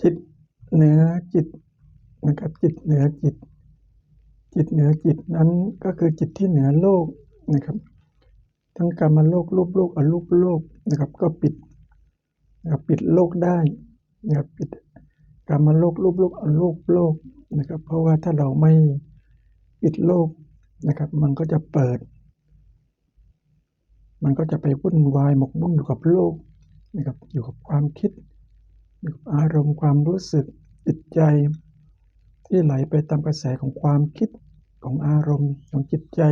จิตเหนือจิตนะครับจิตเหนือจิต จิตเหนือจิตนั้นก็คือจิตที่เหนือโลกนะครับ ทั้งกรรมโลกรูปโลกอรูปโลกนะครับ ก็ปิดนะครับปิดโลกได้นะครับปิดกรรมโลกรูปโลกอรูปโลกนะครับ เพราะว่าถ้าเราไม่ปิดโลกนะครับ มันก็จะเปิด มันก็จะไปวุ่นวายหมกมุ่นอยู่กับโลกนะครับอยู่กับความคิด อยู่อารมณ์ความรู้สึกจิตใจ ที่ไหลไปตามกระแสของความคิดของอารมณ์ของจิตใจ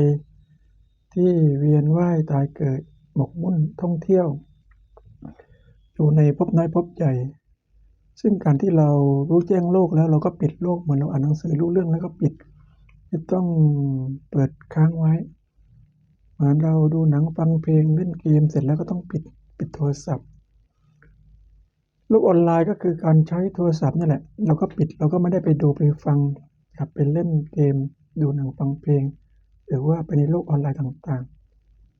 ที่เวียนว่ายตายเกิดหมกมุ่นท่องเที่ยว อยู่ในภพน้อยภพใหญ่ ซึ่งการที่เรารู้แจ้งโลกแล้วเราก็ปิดโลกเหมือนเราอ่านหนังสือรู้เรื่องแล้วก็ปิดไม่ต้องเปิดค้างไว้เหมือนเราดูหนังฟังเพลงเล่นเกมเสร็จแล้วก็ต้องปิดปิดโทรศัพท์ โลกออนไลน์ก็คือการใช้โทรศัพท์นี่แหละ เราก็ปิดเราก็ไม่ได้ไปดูไปฟังกับไปเล่นเกม ดูหนังฟังเพลง หรือว่าไปในโลกออนไลน์ต่าง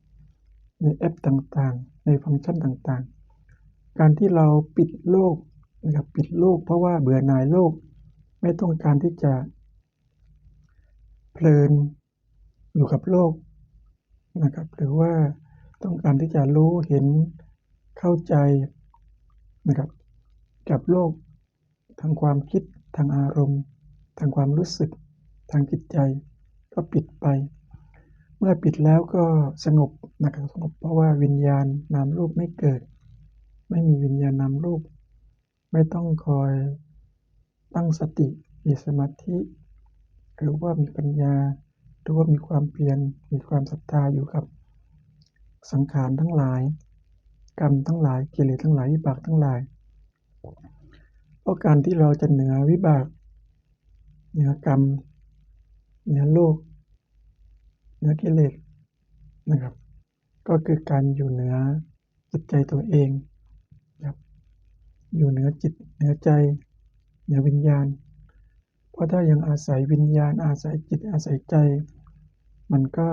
ๆ ในแอปต่างๆ ในฟังก์ชันต่างๆ การที่เราปิดโลกนะครับปิดโลกเพราะว่าเบื่อหน่ายโลก ไม่ต้องการที่จะ เพลินอยู่กับโลกนะครับ หรือว่าต้องการที่จะรู้เห็นเข้าใจ นะครับ กับโลกทางความคิดทางอารมณ์ ทางความรู้สึก ทางจิตใจ ก็ปิดไป เมื่อปิดแล้วก็สงบนะครับสงบเพราะว่าวิญญาณนามรูปไม่เกิด ไม่มีวิญญาณนามรูป ไม่ต้องคอยตั้งสติมีสมาธิหรือว่ามีปัญญาหรือว่ามีความเพียรมีความศรัทธาอยู่กับสังขารทั้งหลาย กรรมทั้งหลายกิเลสทั้งหลายวิบากทั้งหลาย เพราะการที่เราจะเหนือวิบาก เหนือกรรม เหนือโลก เหนือกิเลสนะครับ ก็คือการอยู่เหนือจิตใจตัวเองครับอยู่เหนือจิตเหนือใจ เหนือวิญญาณ เพราะถ้ายังอาศัยวิญญาณ อาศัยจิตอาศัยใจ มันก็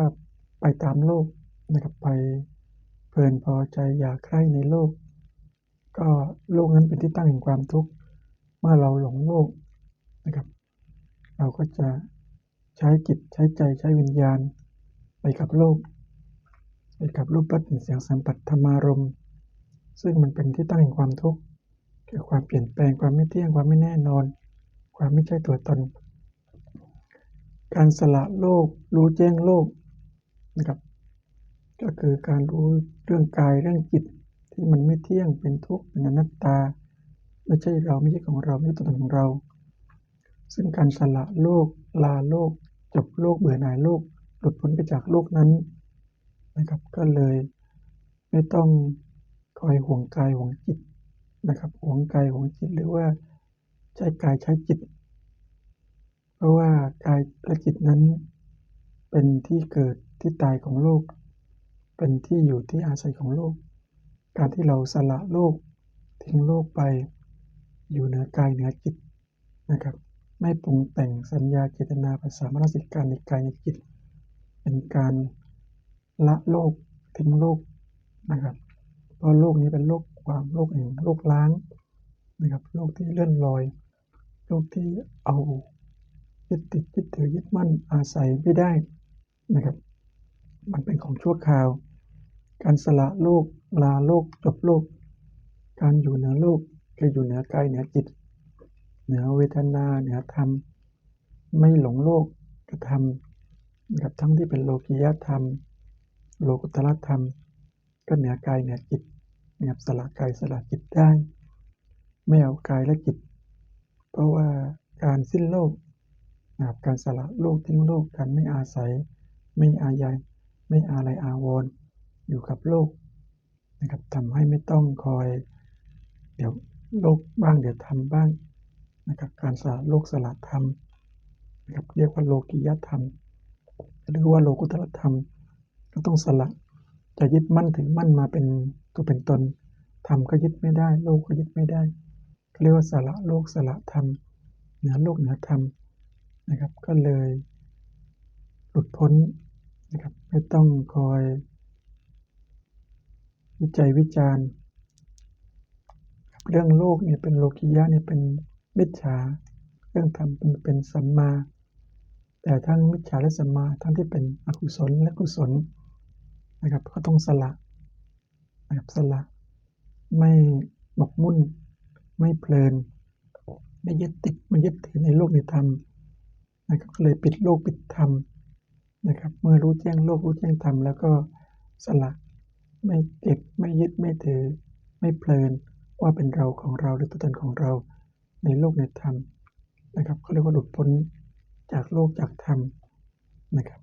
ไปตามโลกนะครับไป เพลินพอใจอยากใคร่ในโลก ก็โลกนั้นเป็นที่ตั้งแห่งความทุกข์เมื่อเราหลงโลกนะครับ เราก็จะใช้จิตใช้ใจใช้วิญญาณ ไปกับโลก ไปกับรูปรสกลิ่นเสียงสัมผัสธรรมารมณ์ซึ่งมันเป็นที่ตั้งแห่งความทุกข์คือความเปลี่ยนแปลงความไม่เที่ยงความไม่แน่นอน ความไม่ใช่ตัวตน การสละโลกรู้แจ้งโลกนะครับ ก็คือการรู้เรื่องกายเรื่องจิตที่มันไม่เที่ยงเป็นทุกข์เป็นอนัตตา ไม่ใช่เราไม่ใช่ของเราไม่ใช่ตัวตนของเรา ซึ่งการสละโลกลาโลก จบโลกเบื่อหน่ายโลก หลุดพ้นไปจากโลกนั้นนะครับ ก็เลยไม่ต้องคอยห่วงกายห่วงจิตนะครับห่วงกายห่วงจิตหรือว่าใช้กายใช้จิต เพราะว่ากายและจิตนั้นเป็นที่เกิดที่ตายของโลก เป็นที่อยู่ที่อาศัยของโลก การที่เราสละโลก ทิ้งโลกไปอยู่เหนือกายเหนือจิตนะครับ ไม่ปรุงแต่งสัญญาเจตนาภาษามนสิการในกายในจิต เป็นการละโลกทิ้งโลกนะครับเพราะโลกนี้เป็นโลกความโลกแห่งโลกล้างนะครับโลกที่เลื่อนลอย โลกที่เอายึดติดยึดถือยึดมั่นอาศัยไม่ได้นะครับ มันเป็นของชั่วคราว การสละโลกลาโลกจบโลก การอยู่เหนือโลกคืออยู่เหนือกายเหนือจิต เหนือเวทนาเหนือธรรม ไม่หลงโลกกระทำกับทั้งที่เป็นโลกียธรรม โลกุตตรธรรม ก็เหนือกายเหนือจิตนะครับสละกายสละจิตได้ ไม่เอากายและจิต เพราะว่าการสิ้นโลกนะครับการสละโลกทิ้งโลกการไม่อาศัย ไม่อายัย ไม่อาลัยอาวรณ์ อยู่กับโลกนะครับทำให้ไม่ต้องคอย เดี๋ยวโลกบ้างเดี๋ยวธรรมบ้างนะครับการสละโลกสละธรรมนะครับเรียกว่าโลกิยธรรม หรือว่าโลกุตรธรรม ก็ต้องสละจะยึดมั่นถือมั่นมาเป็นตัวเป็นตนธรรมก็ยึดไม่ได้ โลกก็ยึดไม่ได้เรียกว่าสละโลกสละธรรมเหนือโลกเหนือธรรมนะครับก็เลยหลุดพ้นนะครับไม่ต้องคอย วิจัยวิจารณ์ เรื่องโลกเนี่ยเป็นโลกิยะเนี่ยเป็นมิจฉา เรื่องธรรมเป็นเป็นสัมมา แต่ทั้งมิจฉาและสัมมาทั้งที่เป็นอกุศลและกุศลนะครับก็ต้องสละนะครับสละ ไม่หมกมุ่น ไม่เพลิน ไม่ยึดติดไม่ยึดถือในโลกในธรรมนะครับก็เลยปิดโลกปิดธรรมนะครับ เมื่อรู้แจ้งโลกรู้แจ้งธรรมแล้วก็สละ ไม่เก็บไม่ยึดไม่ถือ ไม่เพลินว่าเป็นเราของเราหรือตัวตนของเราในโลกในธรรมนะครับเขาเรียกว่าหลุดพ้นจากโลกจากธรรมนะครับ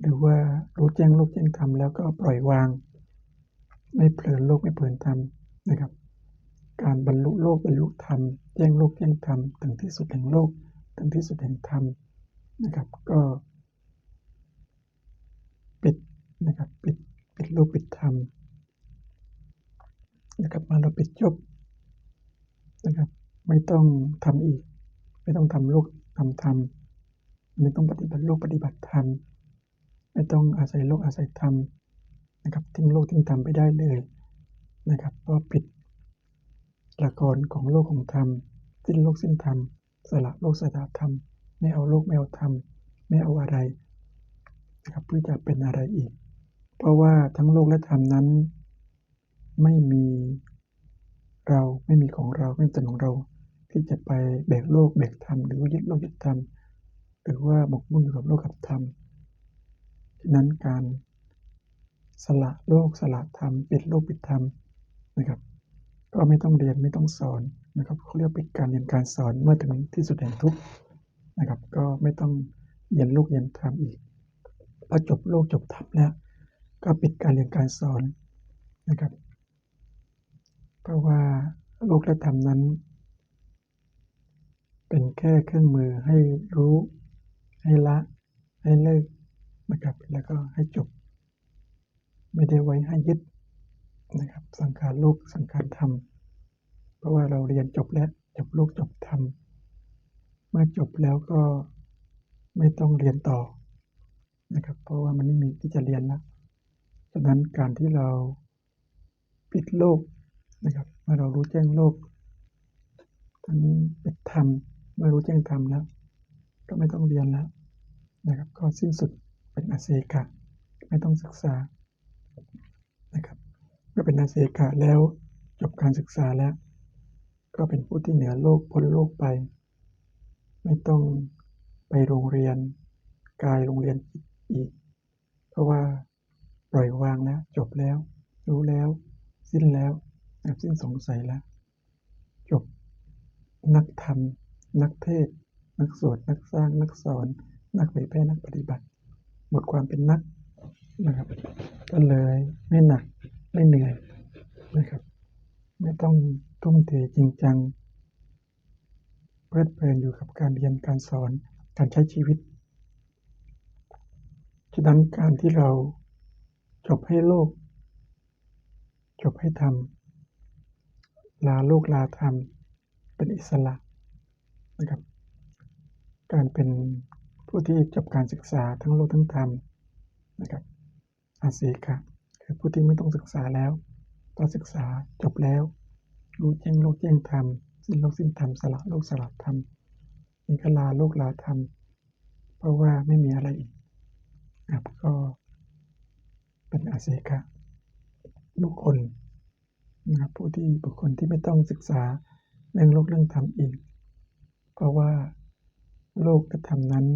หรือว่ารู้แจ้งโลกแจ้งธรรมแล้วก็ปล่อยวาง ไม่เพลินโลกไม่เพลินธรรมนะครับ การบรรลุโลกบรรลุธรรมแจ้งโลกแจ้งธรรมถึงที่สุดแห่งโลกถึงที่สุดแห่งธรรมนะครับ ก็ ปิดนะครับปิด ปิดโลกปิดธรรมนะครับมาเราปิดจบนะครับ ไม่ต้องทำอีก ไม่ต้องทำโลกทำธรรมไม่ต้องปฏิบัติโลกปฏิบัติธรรมไม่ต้องอาศัยโลกอาศัยธรรมนะครับทิ้งโลกทิ้งธรรมไปได้เลยนะครับเพราะปิดละครของโลกของธรรมสิ้นโลกสิ้นธรรมสละโลกสละธรรม ไม่เอาโลกไม่เอาธรรมไม่เอาอะไรนะครับเพื่อจะเป็นอะไรอีก เพราะว่าทั้งโลกและธรรมนั้น ไม่มีเราไม่มีของเราไม่เป็นของเรา ที่จะไปแบกโลกแบกธรรมหรือว่ายึดโลกยึดธรรมหรือว่าหมกมุ่นอยู่กับโลกกับธรรมฉะนั้นการสละโลกสละธรรมปิดโลกปิดธรรมนะครับ ก็ไม่ต้องเรียนไม่ต้องสอนนะครับเขาเรียกปิดการเรียนการสอนเมื่อถึงที่สุดแห่งทุกข์นะครับ ก็ไม่ต้องเรียนโลกเรียนธรรมอีกพอจบโลกจบธรรมแล้ว ก็ปิดการเรียนการสอนนะครับ เพราะว่าโลกและธรรมนั้น เป็นแค่เครื่องมือให้รู้ ให้ละ ให้เลิกนะครับ แล้วก็ให้จบ ไม่ได้ไว้ให้ยึดนะครับ สังขารโลกสังขารธรรม เพราะว่าเราเรียนจบแล้วจบโลกจบธรรมเมื่อจบแล้วก็ไม่ต้องเรียนต่อนะครับ เพราะว่ามันไม่มีที่จะเรียนแล้ว ฉะนั้นการที่เราปิดโลกนะครับเมื่อเรารู้แจ้งโลกทั้งปิดธรรมเมื่อรู้แจ้งธรรมแล้ว ก็ไม่ต้องเรียนแล้วนะครับ ก็สิ้นสุดเป็นอาเซกะไม่ต้องศึกษานะครับเมื่อเป็นอาเซกะแล้วจบการศึกษาแล้ว ก็เป็นผู้ที่เหนือโลกพ้นโลกไป ไม่ต้องไปโรงเรียนกายโรงเรียนอีก เพราะว่า ปล่อยวางแล้ว จบแล้ว รู้แล้ว สิ้นแล้วสิ้นสงสัยแล้ว จบ นักธรรม นักเทศ นักสวด นักสร้าง นักสอน นักเผยแพร่นักปฏิบัติ หมดความเป็นนักนะครับก็เลยไม่หนักไม่เหนื่อยนะครับ ไม่ต้องทุ่มเทจริงจังเพลิดเพลินอยู่กับการเรียนการสอนการใช้ชีวิตฉะนั้นการที่เรา จบให้โลก จบให้ธรรม ลาโลกลาธรรม เป็นอิสระนะครับ การเป็นผู้ที่จบการศึกษาทั้งโลกทั้งธรรมนะครับอาศีกะคือผู้ที่ไม่ต้องศึกษาแล้วตอศึกษาจบแล้ว รู้แจ้งโลกแจ้งธรรม สิ้นโลกสิ้นธรรมสละโลกสละธรรมนี่ก็ลาโลกลาธรรม เพราะว่าไม่มีอะไรอีกครับก็ เป็นอาศีกะบุคคลนะครับผู้ที่บุคคลที่ไม่ต้องศึกษาเรื่องโลกเรื่องธรรมอีก เพราะว่าโลกกับธรรมนั้น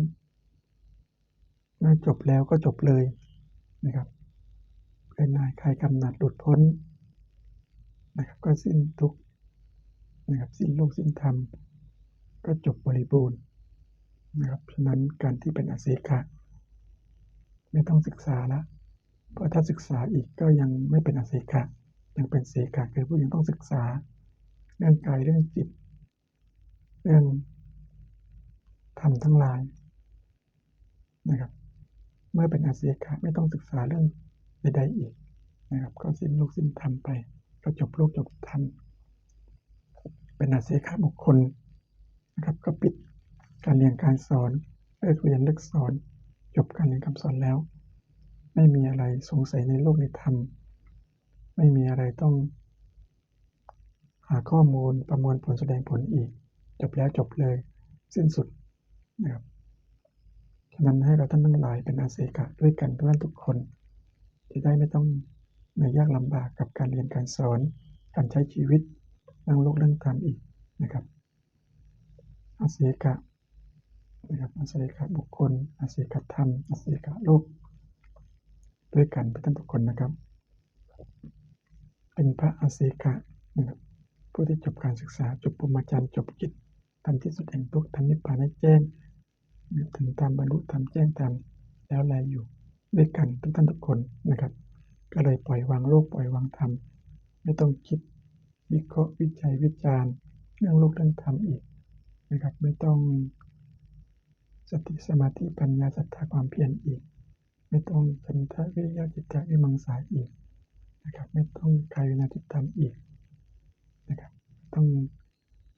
เมื่อจบแล้วก็จบเลยนะครับเป็นนายคลายกำหนัดหลุดพ้นนะครับก็สิ้นทุกนะครับสิ้นโลกสิ้นธรรม ก็จบบริบูรณ์นะครับฉะนั้นการที่เป็นอาศีกะไม่ต้องศึกษาแล้ว เพราะถ้าศึกษาอีกก็ยังไม่เป็นอาศีกะยังเป็นเสกะคือผู้ยังต้องศึกษา เรื่องกายเรื่องจิต เรื่องธรรมทั้งหลายนะครับ เมื่อเป็นอาศีกะไม่ต้องศึกษาเรื่องใดๆอีกนะครับ ก็สิ้นโลกสิ้นธรรมไปก็จบโลกจบธรรมเป็นอาศีกะบุคคลนะครับ ก็ปิดการเรียนการสอนเลิกเรียนเลิกสอน จบการเรียนคำสอนแล้ว ไม่มีอะไรสงสัยในโลกในธรรม ไม่มีอะไรต้อง หาข้อมูลประมวลผลแสดงผลอีก จบแล้วจบเลย สิ้นสุดนะครับฉะนั้นให้เราท่านทั้งหลายเป็นอาเซกะด้วยกันทุกท่านทุกคนที่ได้ไม่ต้องเหนื่อยยากลำบากกับการเรียนการสอน การใช้ชีวิตเรื่องโลกเรื่องธรรมอีกนะครับอาเซกะนะครับอาเซกะบุคคลอาเซกะธรรมอาเซกะโลก ด้วยกันทุกท่านทุกคนนะครับ เป็นพระอาเซกะนะครับผู้ที่จบการศึกษาจบปรมาจารย์จบกิจทำที่สุดแห่งทุกทำนิพพานให้แจ้งถึงตามบรรลุธรรมแจ้งตามแล้วแลอยู่ด้วยกันทุกท่านทุกคนนะครับ ก็เลยปล่อยวางโลกปล่อยวางธรรมไม่ต้องคิดวิเคราะห์วิจัยวิจารณ์เรื่องโลกเรื่องธรรมอีกนะครับ ไม่ต้องสติสมาธิปัญญาศรัทธาความเพียรอีก ไม่ต้องฉันทะวิริยะจิตตะวิมังสาอีกนะครับ ไม่ต้องกายวินาทิฏฐามอีกนะครับ ต้อง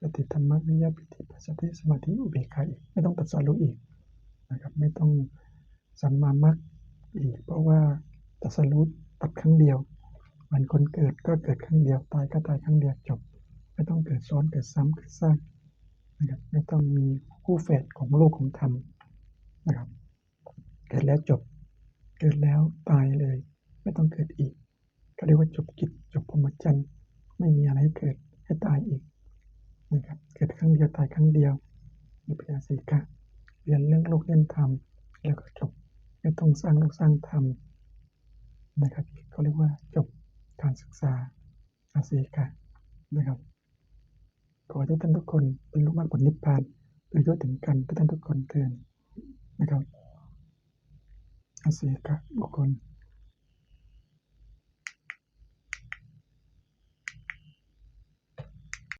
สติธรรมวิริยปิติปัสสติสมาธิอุเบกขาอีกไม่ต้องตัดสรู้อีกนะครับ ไม่ต้องสัมมามัคอีก เพราะว่าตัดสรู้ตัดครั้งเดียวเหมือนคนเกิดก็เกิดครั้งเดียวตายก็ตายครั้งเดียวจบ ไม่ต้องเกิดซ้อนเกิดซ้ำเกิดสร้างนะครับไม่ต้องมีคู่แฝดของโลกของธรรมนะครับเกิดแล้วจบ เกิดแล้วตายเลย ไม่ต้องเกิดอีกก็เรียกว่าจบกิจจบพรหมจรรย์ไม่มีอะไรให้เกิดให้ตายอีกนะครับเกิดครั้งเดียวตายครั้งเดียวมีพยาสีกะเรียนเรื่องโลกเรื่องธรรมแล้วก็จบไม่ต้องสร้างโลกสร้างธรรมนะครับเขาเรียกว่าจบการศึกษาอาศีกะนะครับขอให้ท่านทุกคนเป็นลูกมรรคผลนิพพานโดยทั่วถึงกันทุกท่านทุกคนเตือนนะครับ อาศีกะบุคคล